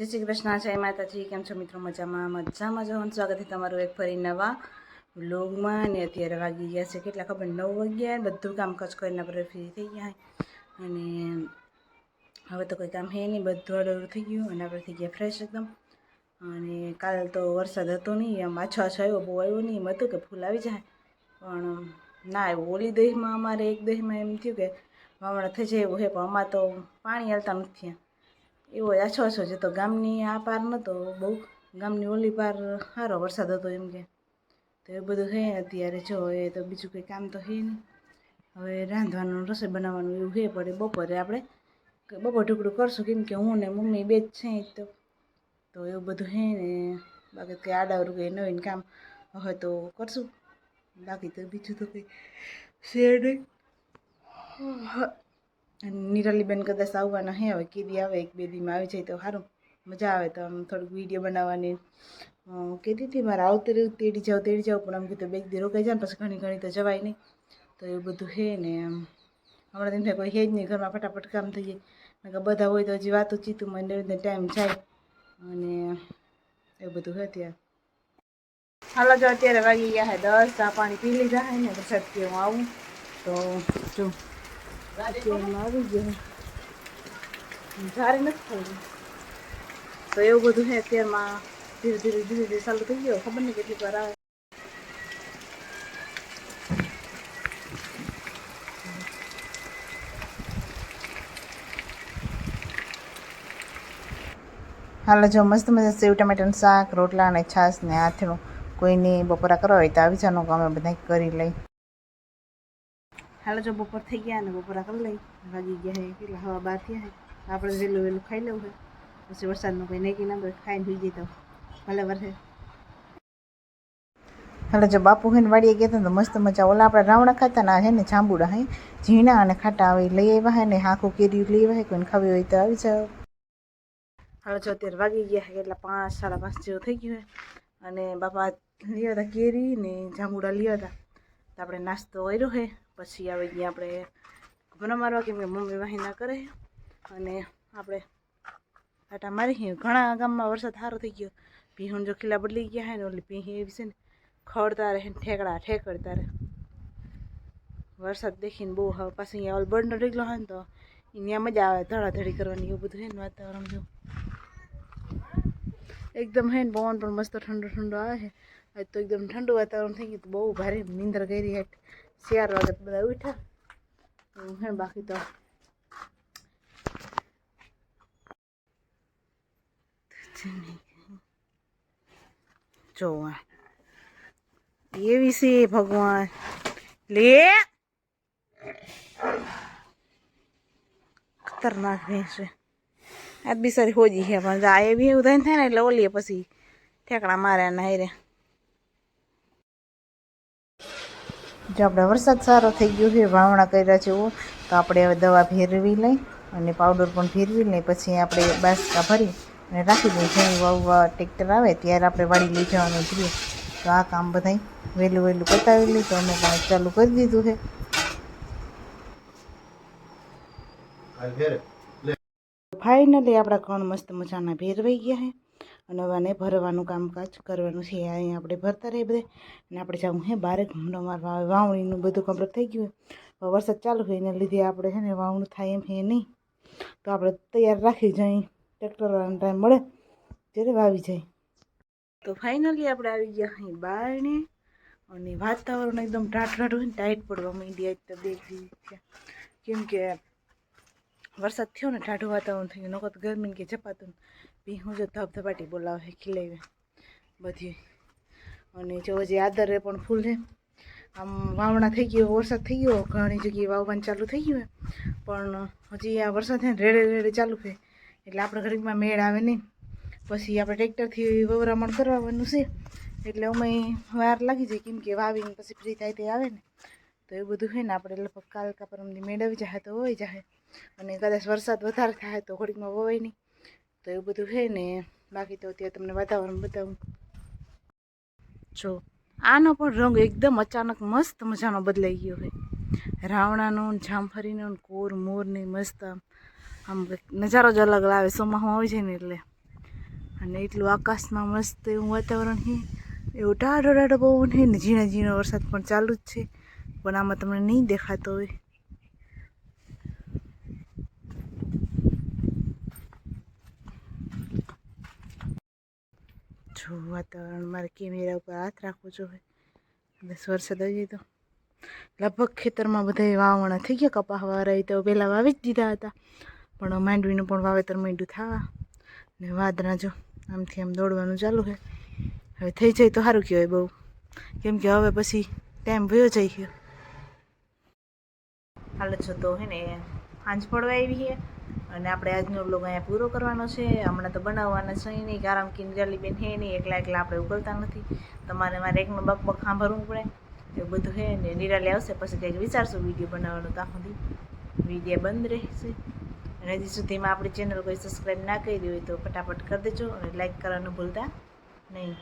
જય શ્રી કૃષ્ણ, જય માતાજી. કેમ છો મિત્રો? મજામાં? મજામાં જો સ્વાગત છે તમારું એક ફરી નવા વ્લોગમાં. અને અત્યારે વાગી ગયા છે કેટલા ખબર? નવ વાગ્યા બધું કામ કચ કરીને આપણે ફ્રી થઈ ગયા અને હવે તો કોઈ કામ હે નહીં. બધું અડોર થઈ ગયું અને આપણે થઈ ગયા ફ્રેશ એકદમ. અને કાલ તો વરસાદ હતો નહીં. આમ આછો આછો આવ્યો, બહુ આવ્યો નહીં. એમ હતું કે ફૂલ આવી જાય. પણ ના આવ્યું. ઓલી દહીમાં, અમારે એક દહીમાં એમ થયું કે વાવણા થઈ જાય એવું હે. પણ અમારે તો પાણી હાલતા નથી એવો આછો આછો છે તો ગામની આ પાર નહોતો બહુ ગામની ઓલી પાર સારો વરસાદ હતો એમ કે. તો એ બધું હે, અત્યારે જો એ તો બીજું કંઈ કામ તો હે નહીં હવે રાંધવાનું, રસોઈ બનાવવાનું એવું હે પડે બપોરે આપણે બપોર ટુકડું કરશું, કેમ કે હું ને મમ્મી બે જ છે તો. તો એવું બધું હે ને, બાકી કંઈ આડાવરું કંઈ નવીન કામ હોય તો કરશું. બાકી તો બીજું તો કંઈ શેર નહીં નિરાલીબેન કદાચ આવવાના હે, હવે કીધી આવે, એક બે દીમાં આવી જાય તો સારું મજા આવે તો આમ થોડુંક વીડિયો બનાવવાની. કીધી હતી મારે આવતી રહ્યું તેડી જાઉં તેડી જાઉં પણ આમ કીધું, બે દી રોકાઈ જાય ને પછી ઘણી ઘણી તો જવાય નહીં. તો એવું બધું હે ને આમ. હમણાં તેમને કોઈ હે જ નહીં, ઘરમાં ફટાફટ કામ થઈ જાય. કે બધા હોય તો હજી વાતો ચીતું મને રીતે ટાઈમ જાય. અને એવું બધું હે ત્યાં હાલો, જો અત્યારે વાગી ગયા હે દસ, ચા પાણી પી લીધા હે ને પછી હું આવું. તો જો. તો એવું બધું છે અત્યારમાં ધીરે ધીરે ધીરે ધીરે ચાલુ થઈ ગયો ખબર નહીં કેટલી વાર આવે હાલો, જો મસ્ત મજા સેવ ટમેટાનું શાક, રોટલા અને છાશ ને આથેણું કોઈને બપોરા કરવા હોય તો આવી કે અમે બધા કરી લઈ હાલો જો બપોર થઈ ગયા ને બપોરા કરી લઈ વાગી ગયા હે કેટલા હવા બાર થયા હે. આપણે વહેલું વહેલું ખાઈ લેવું હે. પછી વરસાદનું કંઈ નહીં ના હોય, ખાઈને ભી જઈ તો ભલે વરસે. હાલો જો બાપુ હે ને વાડીએ ગયા હતા તો મસ્ત મજા ઓલા આપણે રાવણા ખાતા ના હે ને જાંબુડા હે. ઝીણા અને ખાટા આવે લઈ આવ્યા હે ને હાખું કેરી લઈ આવ્યા હે, કોઈને ખાવી હોય તો આવી જાવ હાલો જો અત્યારે વાગી ગયા હે, કેટલા પાંચ, સાડા પાંચ જેવું થઈ ગયું હે. અને બાપા લઈ હતા કેરી ને જાંબુડા લઈ હતા. તો આપણે નાસ્તો કર્યો હે. પછી આવી ગયા આપણે ઘણા મારવા કેમ કે મમ્મી વાહીના કરે. અને આપણે આટા મારી ઘણા ગામમાં વરસાદ સારો થઈ ગયો. ભીહું જો ખીલા બદલી ગયા હે ને ઓલી ભીહી એવી છે ને ખડતા રહે ને ઠેકડા ઠેકડતા રહે. વરસાદ દેખીને બહુ હવે પાછી અહીંયા ઓલ બંડો નીકળ્યો હોય ને તો અહીંયા મજા આવે, ધડાધડી કરવાની એવું બધું હે ને વાતાવરણ જો. એકદમ હે ને પવન પણ મસ્ત ઠંડો ઠંડો આવે છે આજ તો એકદમ ઠંડુ વાતાવરણ થઈ ગયું, તો બહુ ભારે નીંદર કરી હેઠ ચાર વાગે બધા ઉઠ્યા બાકી તો જો આ એવી છે ભગવાન લે ખતરનાક ભેંસ છે આ જ બિચારી હોજી છે પણ આ એવી એવું થાય ને એટલે ઓલીએ પછી ઠેકડા માર્યા ને હારે જો આપણે વરસાદ સારો થઈ ગયો છે વાવણા કર્યા છે એવો. તો આપણે હવે દવા ભેરવી લઈ અને પાવડર પણ ભેરવી લઈ પછી આપણે બાસકા ભરી અને રાખી દઈએ. જેવી વાવવા ટ્રેક્ટર આવે ત્યારે આપણે વાળી લઈ જવાનું જોઈએ. તો આ કામ બધાય વહેલું વહેલું પતાવી લઈ તો અમે પણ ચાલુ કરી દીધું છે. ફાઇનલી આપણા ઘણ મસ્ત મજાના ભેરવાઈ ગયા છે. અને હવે આને ભરવાનું કામકાજ કરવાનું છે. અહીંયા આપણે ભરતા રહીએ બધે. અને આપણે જવું હે બારે ઘૂમડો મારવા આવે વાવણીનું બધું કમ્પ્લીટ થઈ ગયું હવે વરસાદ ચાલુ હોય એને લીધે આપણે છે ને વાવણું થાય એમ છે નહીં. તો આપણે તૈયાર રાખી જઈ ટ્રેક્ટરવાળાને ટાઈમ મળે ત્યારે વાવી જાય. તો ફાઇનલી આપણે આવી ગયા અહીં બારણે. અને વાતાવરણ એકદમ ટાટ ટાટ હોય ને ટાઈટ પડવા માંડી આજ તો બે દિવસ કેમ કે વરસાદ થયો ને ઠાઠું વાતાવરણ થઈ ગયું નકર ગરમી કે જપાતું બી હું જો ધબધબાટી બોલાવે ખીલાવે બધી. અને જો હજી આદરે પણ ફૂલ છે. આમ વાવણા થઈ ગયો, વરસાદ થઈ ગયો, ઘણી જગ્યાએ વાવવાનું ચાલુ થઈ ગયું પણ હજી આ વરસાદ છે રેડે રેડે ચાલુ છે. એટલે આપણે ઘડીકમાં મેળ આવે નહીં. પછી આપણે ટ્રેક્ટરથી વવરામણ કરવાનું છે. એટલે અમે વાર લાગી જાય કેમ કે વાવીને પછી ફ્રી થાય તે આવે ને. તો એ બધું હોય ને આપણે લગભગ કાલ કા પરમથી મેળવી જાય તો હોય જાય અને કદાચ વરસાદ વધારે થાય તો ઘડીકમાં વવાય નહીં. તો એવું બધું છે ને, બાકી તો અત્યારે તમને વાતાવરણ બતાવું. જો, આનો પણ રંગ એકદમ અચાનક મસ્ત મજાનો બદલાઈ ગયો છે. રાવણાનો જામફળીનો કોર મોર ને મસ્ત આમ નજારો જ અલગ લાવે સોમાહું આવી જાય ને એટલે. અને એટલું આકાશમાં મસ્ત એવું વાતાવરણ છે. એવો ટાઢો ટાઢો પવન છે ને, ઝીણા ઝીણો વરસાદ પણ ચાલુ જ છે. પણ આમાં તમને નહીં દેખાતો હોય. જો વાતાવરણ મારે કેમેરા ઉપર હાથ રાખવો જોઈએ. બસ વરસાદ આવી તો લગભગ ખેતરમાં બધા વાવણા થઈ ગયા કપાસ વાળા તો પહેલાં વાવી જ દીધા હતા. પણ માંડવીનું પણ વાવેતર માંડ્યું થવા. ને વાદરા જો આમથી આમ દોડવાનું ચાલુ છે. હવે થઈ જાય તો સારું કહેવાય બહુ. કેમ કે હવે પછી ટાઈમ ભયો જાય ગયો હાલ છો તો હે ને સાંજ પડવા આવી છે. અને આપણે આજનો બ્લોગ અહીંયા પૂરો કરવાનો છે. હમણાં તો બનાવવાના છે નહીં, કારણ કે ઇન્દ્રાલીબેન હે નહીં એકલા એકલા આપણે ઉકલતા નથી. તમારે મારે એકનું બક સાંભળવું પડે. એ બધું હે ને, નિરાલી આવશે, પછી કંઈક વિચારશું વીડિયો બનાવવાનો ત્યાં સુધી વીડિયો બંધ રહેશે. અને હજી સુધીમાં આપણી ચેનલ કોઈ સબસ્ક્રાઈબ ના કરી હોય તો ફટાફટ કરી દેજો અને લાઈક કરવાનું ભૂલતા નહીં.